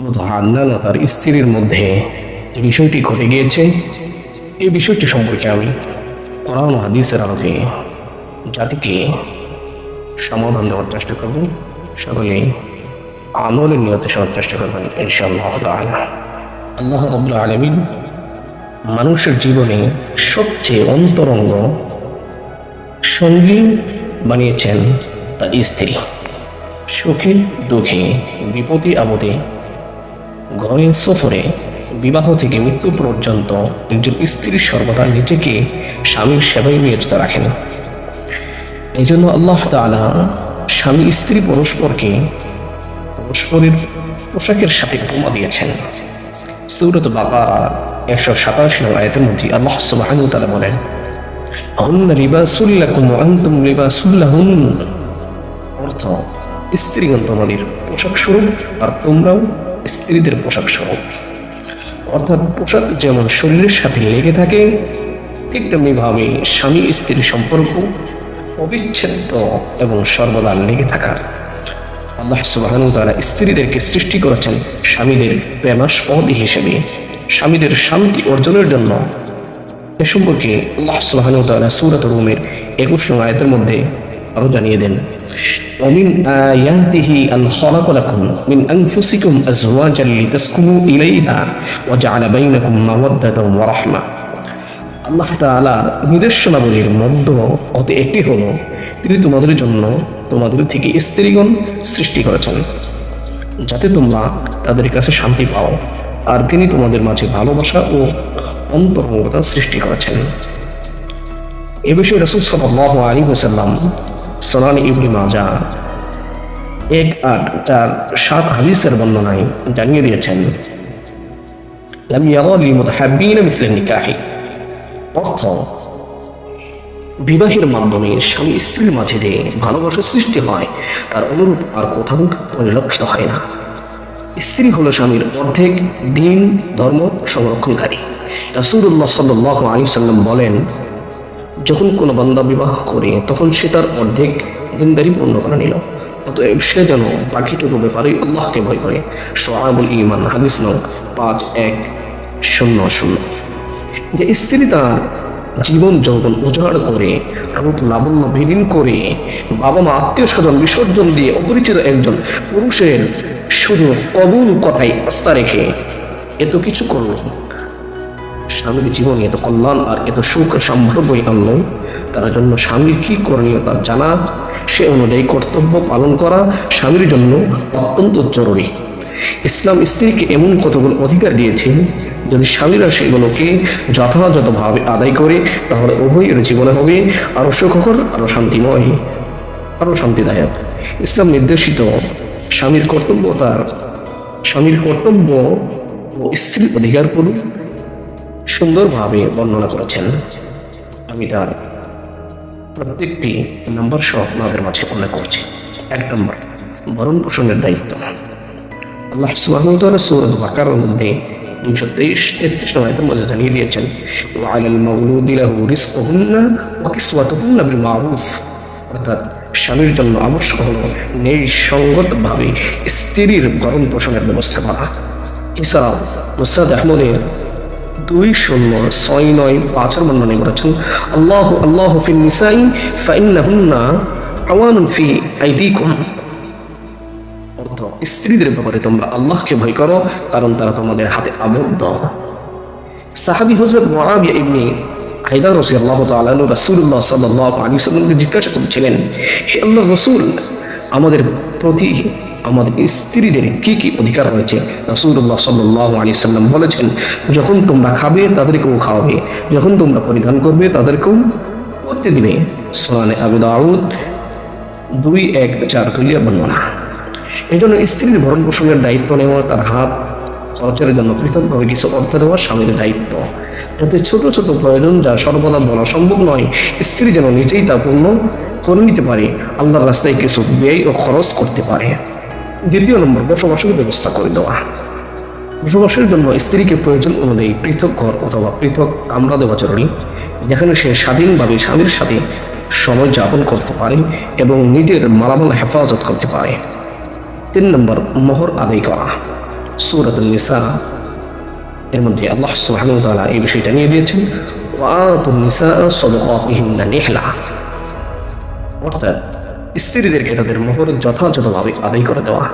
আল্লাহ তার স্ত্রীর মধ্যে যে বিষয়টি ঘটে গিয়েছে এই বিষয়টি সম্পর্কে আমি কোরআন হাদিসের আলোকে জাতিকে সমাধান দেওয়ার চেষ্টা করবেন সকলে আমলের নিয়তে শোনার চেষ্টা করবেন, ইনশাআল্লাহ তাআলা। আল্লাহ রবুল্লা আলমিন মানুষের জীবনে সবচেয়ে অন্তরঙ্গ সঙ্গী বানিয়েছেন তার স্ত্রী। সুখে দুঃখে বিপদে আপদে ঘরে সফরে বিবাহ থেকে মৃত্যু পর্যন্ত একজন স্ত্রী সর্বদা নিজেকে স্বামীর সেবায় নিয়োজিত রাখেন। এই জন্য আল্লাহ তালা স্বামী স্ত্রী পরস্পরকে পরস্পরের পোশাকের সাথে উপমা দিয়েছেন। সৌরত বাবা একশো সাতাশি নং আয়াতের মধ্যে আল্লাহ সুবহানাহু ওয়া তাআলা বলেন হুন্না লিবাসুল্লাকুম ওয়া আনতুম লিবাসুল্লাহুন অর্থ, স্ত্রীগণ তোমাদের পোশাক স্বরূপ আর তোমরাও স্ত্রীদের পোশাক স্বরূপ অর্থাৎ পোশাক যেমন শরীরের সাথে লেগে থাকে, ঠিক তেমনি ভাবে স্বামী স্ত্রীর সম্পর্ক অবিচ্ছেদ্য এবং সর্বদা লেগে থাকার। আল্লাহ সুবাহানু তারা স্ত্রীদেরকে সৃষ্টি করেছেন স্বামীদের প্রেমাস্পদ হিসেবে। স্বামীদের শান্তি অর্জনের জন্য। এ সম্পর্কে আল্লাহ সুবাহানু তালা সুরাত রুমের একুশ আয়াতের মধ্যে আরো জানিয়ে দেন ومن آياته أن خلق لكم من أنفسكم أزواجا لتسكنوا إليها وجعل بينكم مودة ورحمة আল্লাহ তাআলা নিদর্শনাবলীর মধ্য হতে একটি হলো তিনি তোমাদের জন্য তোমাদের থেকে স্ত্রীগণ সৃষ্টি করেছেন যাতে তোমরা তাদের কাছে শান্তি পাও আর তিনি তোমাদের মাঝে ভালোবাসা ও অন্তরঙ্গতা সৃষ্টি করেছেন এ বিষয়ে রসুল সাল্লাহ আলী হোসাল্লাম সোনান ইবনি মাজা। এক আট চার সাত হাদিসের বর্ণনায় জানিয়ে দিয়েছেন, লাম ইয়ারাল অর্থ, বিবাহের মাধ্যমে স্বামী স্ত্রীর মাঝে যে ভালোবাসার সৃষ্টি হয়, তার অনুরূপ আর কোথাও পরিলক্ষিত হয় না। স্ত্রী হলো স্বামীর অর্ধেক দিন ধর্ম সংরক্ষণকারী। রাসুল্লাহ সাল্লাহ আলী সাল্লাম বলেন যখন কোনো বান্দা বিবাহ করে, তখন সে তার অর্ধেক দিনদারি পূর্ণ করে নিল। অতএব সে যেন বাকিটুকু ব্যাপারে আল্লাহকে ভয় করে। সোহাবুল ইমান হাদিস নং পাঁচ এক শূন্য শূন্য। যে স্ত্রী তার জীবন যৌবন উজাড় করে, রূপ লাবণ্য বিলীন করে বাবা মা আত্মীয় স্বজন বিসর্জন দিয়ে অপরিচিত একজন পুরুষের শুধু কবুল কথায় আস্থা রেখে এত কিছু করল। স্বামীর জীবনে এত কল্যাণ আর এত সুখ সম্ভবই আনলো তার জন্য স্বামীর কি করণীয় তা জানা, সে অনুযায়ী কর্তব্য পালন করা স্বামীর জন্য অত্যন্ত জরুরি। ইসলাম স্ত্রীকে এমন কতগুলো অধিকার দিয়েছেন, যদি স্বামীরা সেগুলোকে যথাযথভাবে আদায় করে, তাহলে উভয়ের জীবনে হবে আরও সুখকর, আরও শান্তিময়, আরও শান্তিদায়ক। ইসলাম নির্দেশিত স্বামীর কর্তব্য তার, স্বামীর কর্তব্য ও স্ত্রীর অধিকারগুলো সুন্দরভাবে বর্ণনা করেছেন। আমি তার প্রত্যেকটি নাম্বার সহ আপনাদের মাঝে উল্লেখ করছি। এক নম্বর, ভরণ পোষণের দায়িত্ব। আল্লাহ সুবাহতালা সুরত বাকারের মধ্যে দুইশো তেইশ তেত্রিশ নয়তের মধ্যে জানিয়ে দিয়েছেন ওয়াইলাল মাউলুদি লাহু রিজকুহুন্না ওয়া কিসওয়াতুহুন্না বিল মারুফ। অর্থাৎ স্বামীর জন্য আবশ্যক হলো সঙ্গতভাবে স্ত্রীর ভরণ পোষণের ব্যবস্থা করা। এছাড়াও মুস্তাদ আহমদের দুই শূন্য, ছয় নয় পাঁচ পাঁচের বর্ণনা করেছেন আল্লাহ আল্লাহ ফিন নিসাই, ফাইন্নাহুন্না আওয়ানুন ফি আইদিকুম। অর্থ, স্ত্রীদের ব্যাপারে তোমরা আল্লাহকে ভয় করো, কারণ তারা তোমাদের হাতে আবদ্ধ। সাহাবি হজরত মুআবিয়া ইবনে হায়দার রসি আল্লাহ তাআলা রাসূলুল্লাহ সাল্লাল্লাহু আলাইহি সাল্লামকে জিজ্ঞাসা করেছিলেন, হে আল্লাহ রসুল, আমাদের প্রতি আমাদের স্ত্রীদের কি কি অধিকার রয়েছে? রাসূলুল্লাহ সাল্লাল্লাহু আলাইহি সাল্লাম বলেছেন, যখন তোমরা খাবে, তাদেরকেও খাওয়াবে। যখন তোমরা পরিধান করবে, তাদেরকেও করতে দিবে। সোনানে আবু দাউদ দুই এক চার তুলিয়া বর্ণনা। এই জন্য স্ত্রীর ভরণ পোষণের দায়িত্ব নেওয়া, তার হাত খরচের জন্য পৃথকভাবে কিছু অর্থ দেওয়া স্বামীর দায়িত্ব। যাতে ছোট ছোট প্রয়োজন যা সর্বদা বলা সম্ভব নয়, স্ত্রী যেন নিজেই তা পূর্ণ করে নিতে পারে, আল্লাহর রাস্তায় কিছু ব্যয় ও খরচ করতে পারে। দ্বিতীয় নম্বর, বসবাসের ব্যবস্থা করে দেওয়া। বসবাসের জন্য স্ত্রীকে প্রয়োজন অনুযায়ী পৃথক ঘর অথবা পৃথক কামরা দেওয়া জরুরি, যেখানে সে স্বাধীনভাবে স্বামীর সাথে সময় যাপন করতে পারে এবং নিজের মালামাল হেফাজত করতে পারে। তিন নম্বর, মোহর আদায় করা। সুরাতুল নিসা এর মধ্যে আল্লাহ ওয়া এই বিষয়টা নিয়ে দিয়েছেন নিসা নিহলা। অর্থাৎ স্ত্রীদেরকে তাদের মোহর যথাযথভাবে আদায় করে দেওয়া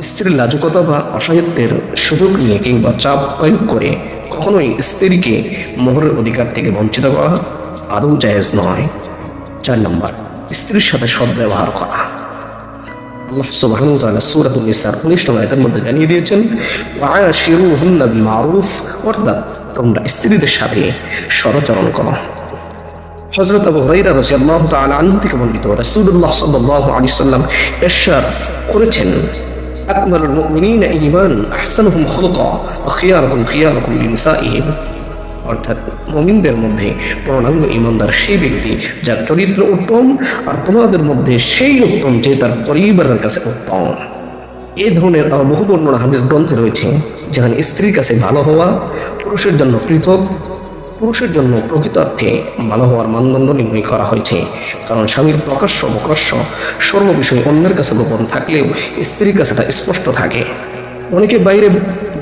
স্ত্রীর লাজুকতা বা অসহায়ত্বের সুযোগ নিয়ে কিংবা চাপ প্রয়োগ করে কখনোই স্ত্রীকে মোহরের অধিকার থেকে বঞ্চিত করা আদৌ জায়েজ নয়। চার নম্বর, স্ত্রীর সাথে সদ্ব্যবহার করা। আল্লাহ সুবহানাহু ওয়া তাআলা সূরাতুন নিসার 19 নম্বর আয়াতের মধ্যে জানিয়ে দিয়েছেন ওয়াশিরুহুন্না বিল মারুফ অর্থাৎ তোমরা স্ত্রীদের সাথে সদাচরণ করো। হযরত আবু হুরায়রা রাদিয়াল্লাহু তাআলা আনহু থেকে বর্ণিত, রাসূলুল্লাহ সাল্লাল্লাহু আলাইহি সাল্লাম ইরশাদ করেছেন, আকমালুল মুমিনিনা ঈমান, আহসানুহুম খুলুকা খিয়ারুকুম খিয়ারুকুম লিনিসাইহিম। অর্থাৎ মুমিনদের মধ্যে পূর্ণাঙ্গ ইমানদার সেই ব্যক্তি যার চরিত্র উত্তম আর তোমাদের মধ্যে সেই উত্তম যে তার পরিবারের কাছে উত্তম। এই ধরনের বহু বর্ণনা হাদিস গ্রন্থে রয়েছে, যেখানে স্ত্রীর কাছে ভালো হওয়া, পুরুষের জন্য পৃথক পুরুষের জন্য প্রকৃতার্থে ভালো হওয়ার মানদণ্ড নির্ণয় করা হয়েছে। কারণ স্বামীর প্রকাশ্য প্রকাশ্য সর্ব বিষয় অন্যের কাছে গোপন থাকলেও স্ত্রীর কাছে তা স্পষ্ট থাকে। অনেকে বাইরে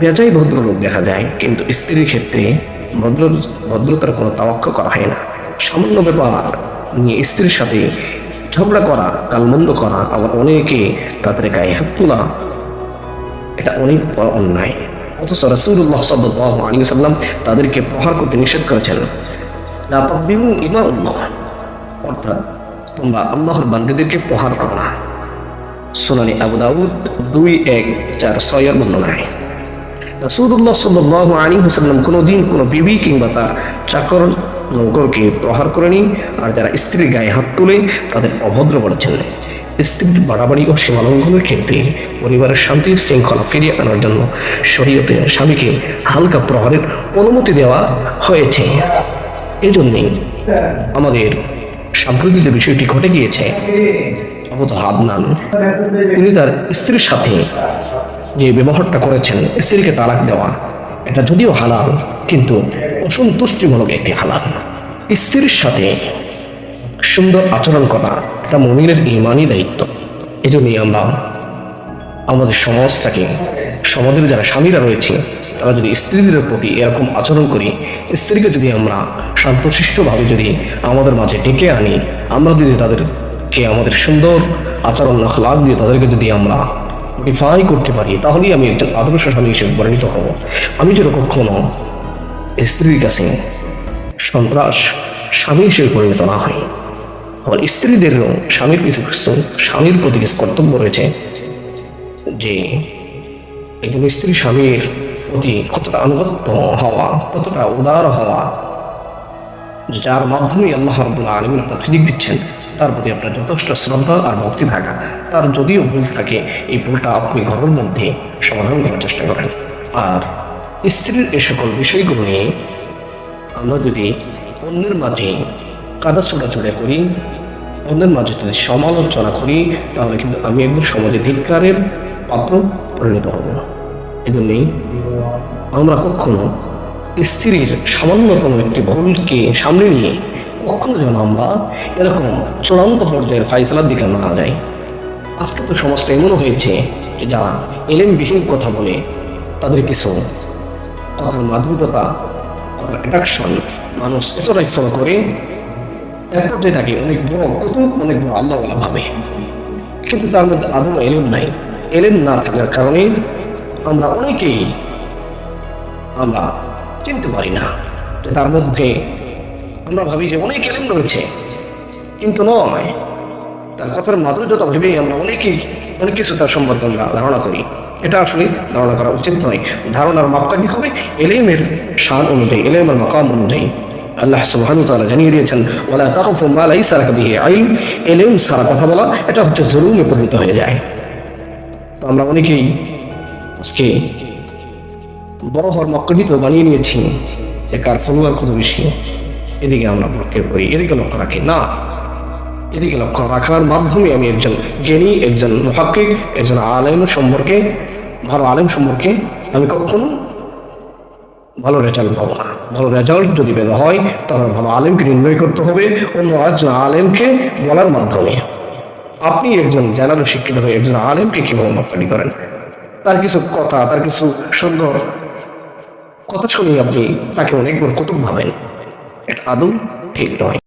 বেজাই ভদ্রলোক দেখা যায়, কিন্তু স্ত্রীর ক্ষেত্রে ভদ্র, ভদ্রতার কোনো তাওয়াক্কা করা হয় না। সামান্য ব্যাপার নিয়ে স্ত্রীর সাথে ঝগড়া করা, কালমন্দ করা আবার অনেকে তাদের গায়ে হাত তোলা, এটা অনেক বড় অন্যায়। অথচ রাসূলুল্লাহ সাল্লাল্লাহু আলাইহি সাল্লাম তাদেরকে প্রহার করতে নিষেধ করেছেন। লা তাদবিমু ইমাউল্লাহ অর্থাৎ তোমরা আল্লাহর বান্দাদেরকে প্রহার করো না। সুনানি আবু দাউদ দুই এক চার ছয়ের বর্ণনায়। রাসূলুল্লাহ সাল্লাল্লাহু আলাইহি ওয়াসাল্লাম কোনোদিন কোনো বিবি কিংবা তার চাকর নৌকরকে প্রহার করেনি। আর যারা স্ত্রীর গায়ে হাত তুলে তাদের অভদ্র বলেছেন। স্ত্রীর বাড়াবাড়ি ও সীমালঙ্ঘনের ক্ষেত্রে পরিবারের শান্তি শৃঙ্খলা ফিরিয়ে আনার জন্য শরীয়তে স্বামীকে হালকা প্রহারের অনুমতি দেওয়া হয়েছে। এই জন্যেই আমাদের সাম্প্রতিক যে বিষয়টি ঘটে গিয়েছে আদনান তিনি তার স্ত্রীর সাথে যে ব্যবহারটা করেছেন, স্ত্রীকে তালাক দেওয়া, এটা যদিও হালাল, কিন্তু অসন্তুষ্টিমূলক একটি হালাল। স্ত্রীর সাথে সুন্দর আচরণ করা এটা মমিনের ইমানই দায়িত্ব। এই জন্যই আমরা আমাদের সমাজটাকে, সমাজের যারা স্বামীরা রয়েছে, তারা যদি স্ত্রীদের প্রতি এরকম আচরণ করি, স্ত্রীকে যদি আমরা শান্তশিষ্টভাবে যদি আমাদের মাঝে ডেকে আনি, আমরা যদি তাদেরকে আমাদের সুন্দর আচরণ লাভ দিয়ে তাদেরকে যদি আমরা ডিফাই করতে পারি, তাহলেই আমি একজন আদর্শ স্বামী হিসেবে পরিণত হব। আমি যেন কখনো স্ত্রীর কাছে সন্ত্রাস স্বামী হিসেবে পরিণত না হয় আবার স্ত্রীদেরও স্বামীর কিছু স্বামীর প্রতি কিছু কর্তব্য রয়েছে যে একজন স্ত্রী স্বামীর প্রতি কতটা আনুগত্য হওয়া, কতটা উদার হওয়া যার মাধ্যমে আল্লাহ রবুল্লা আলমিন আপনার ফিজিক দিচ্ছেন, তার প্রতি আপনার যথেষ্ট শ্রদ্ধা আর ভক্তি থাকা। তার যদিও ভুল থাকে, এই ভুলটা আপনি ঘরের মধ্যে সমাধান করার চেষ্টা করেন। আর স্ত্রীর এ সকল বিষয়গুলো নিয়ে আমরা যদি অন্যের মাঝে কাদা ছোটাছুটা করি, অন্যের মাঝে যদি সমালোচনা করি, তাহলে কিন্তু আমি একজন সমাজে ধিক্কারের পাত্র পরিণত হব এই জন্যেই আমরা কখনো স্ত্রীর সামান্যতম একটি ভুলকে সামনে নিয়ে কখনো যেন আমরা এরকম চূড়ান্ত পর্যায়ের ফাইসলার দিকে না যাই। আজকে তো সমাজটা এমনও হয়েছে যে যারা এলেমবিহীন কথা বলে, তাদের কিছু কথার মাধুরতা কথার অ্যাট্রাকশন মানুষ এতটাই ফলো করে এক পর্যায়ে অনেক বড় কত অনেক বড় আল্লাহ ভাবে। কিন্তু তার মধ্যে আদৌ এলেম নাই। এলেম না থাকার কারণে আমরা অনেকেই আমরা চিনতে পারি না তার মধ্যে আমরা ভাবি যে অনেক এলেম রয়েছে। কিন্তু নয়, তার কথার মাধুর্যতা ভেবেই আমরা অনেকেই, অনেক কিছু তার সম্পর্কে আমরা ধারণা করি। এটা আসলে ধারণা করা উচিত নয়। ধারণার মাপকাঠি হবে এলেমের শান অনুযায়ী, এলেমের মাকাম অনুযায়ী। আল্লাহ সুবহানাহু ওয়া তাআলা জানিয়ে দিয়েছেন, ওয়ালা তাকফু মা লাইসা লাকা বিহি ইলম এলেম সারা কথা বলা, এটা হচ্ছে জুলুমে পরিণত হয়ে যায়। তো আমরা অনেকেই আজকে বড় হওয়ার মক্কলিত বানিয়ে নিয়েছি, যে কার ফলোয়ার কত বেশি। এদিকে আমরা প্রক্ষেপ করি, এদিকে লক্ষ্য রাখি। না, এদিকে লক্ষ্য রাখার মাধ্যমে আমি একজন জ্ঞানী, একজন মহাক্কিক, একজন আলেম সম্পর্কে, ভালো আলেম সম্পর্কে আমি কখনো ভালো রেজাল্ট পাবো না। ভালো রেজাল্ট যদি পেতে হয়, তাহলে ভালো আলেমকে নির্ণয় করতে হবে, অন্য একজন আলেমকে বলার মাধ্যমে। আপনি একজন জানানো শিক্ষিত হয়ে একজন আলেমকে কীভাবে মাপকানি করেন? তার কিছু কথা, তার কিছু সুন্দর কথা শুনি আপনি তাকে অনেকবার কত ভাবেন। এটা আদৌ ঠিক নয়।